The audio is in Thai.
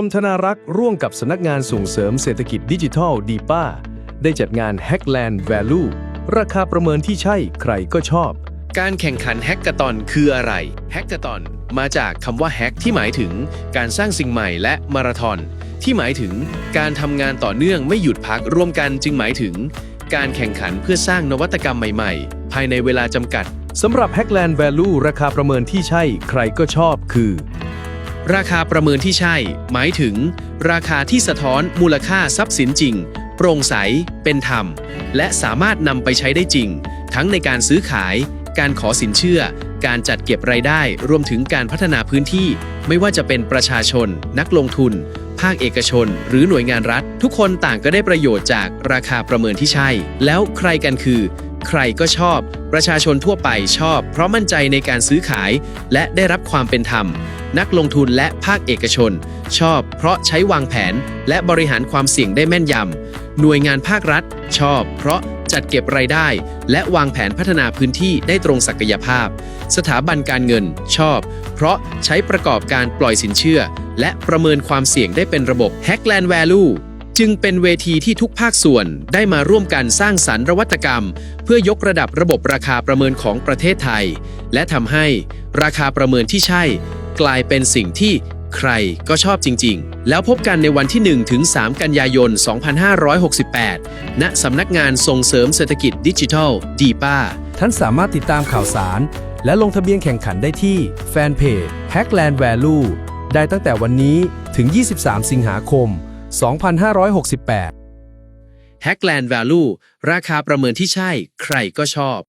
กรมธนารักษ์ร่วมกับสำนักงานส่งเสริมเศรษฐกิจดิจิทัลดีป้าได้จัดงาน Hackland Value ราคาประเมินที่ใช่ใครก็ชอบ การแข่งขันแฮกเกอร์ตอนคืออะไร แฮกเกอร์ตอนมาจากคำว่าแฮกที่หมายถึงการสร้างสิ่งใหม่และมาราธอนที่หมายถึงการทำงานต่อเนื่องไม่หยุดพักร่วมกันจึงหมายถึง การแข่งขันเพื่อสร้างนวัตกรรมใหม่ๆ ภายในเวลาจำกัดสำหรับ Hackland Value ราคาประเมินที่ใช่ใครก็ชอบคือ ราคาประเมินที่ใช่ หมายถึง ราคาที่สะท้อนมูลค่าทรัพย์สินจริง โปร่งใส เป็นธรรม และสามารถนำไปใช้ได้จริง ทั้งในการซื้อขาย การขอสินเชื่อ การจัดเก็บรายได้ รวมถึงการพัฒนาพื้นที่ ไม่ว่าจะเป็นประชาชน นักลงทุน ภาคเอกชน หรือหน่วยงานรัฐ ทุกคนต่างก็ได้ประโยชน์จากราคาประเมินที่ใช่ แล้วใครกันคือใครก็ชอบ ประชาชนทั่วไปชอบ เพราะมั่นใจในการซื้อขาย และได้รับความเป็นธรรม นักลงทุนและภาคเอกชน ชอบ เพราะใช้วางแผน และบริหารความเสี่ยงได้แม่นยำหน่วยงานภาครัฐ ชอบ เพราะจัดเก็บรายได้ และวางแผนพัฒนาพื้นที่ได้ตรงศักยภาพ สถาบันการเงิน ชอบ เพราะใช้ประกอบการปล่อยสินเชื่อ และประเมินความเสี่ยงได้เป็นระบบ Hackland Value จึงเป็นเวทีที่ทุกภาคส่วนได้มาร่วมกันสร้างสรรค์นวัตกรรม เพื่อยกระดับระบบราคาประเมินของประเทศไทย และทำให้ราคาประเมินที่ใช่ กลายเป็นสิ่งที่ใครก็ชอบจริง ๆ แล้วพบกันในวันที่ 1 ถึง 3 กันยายน 2568 ณ สำนักงานส่งเสริมเศรษฐกิจดิจิทัลดีป้า ท่านสามารถติดตามข่าวสาร และลงทะเบียนแข่งขันได้ที่แฟนเพจ Hackland Value ได้ตั้งแต่วันนี้ถึง 23 สิงหาคม 2568 Hackland Value ราคาประเมินที่ใช่ ใครก็ชอบ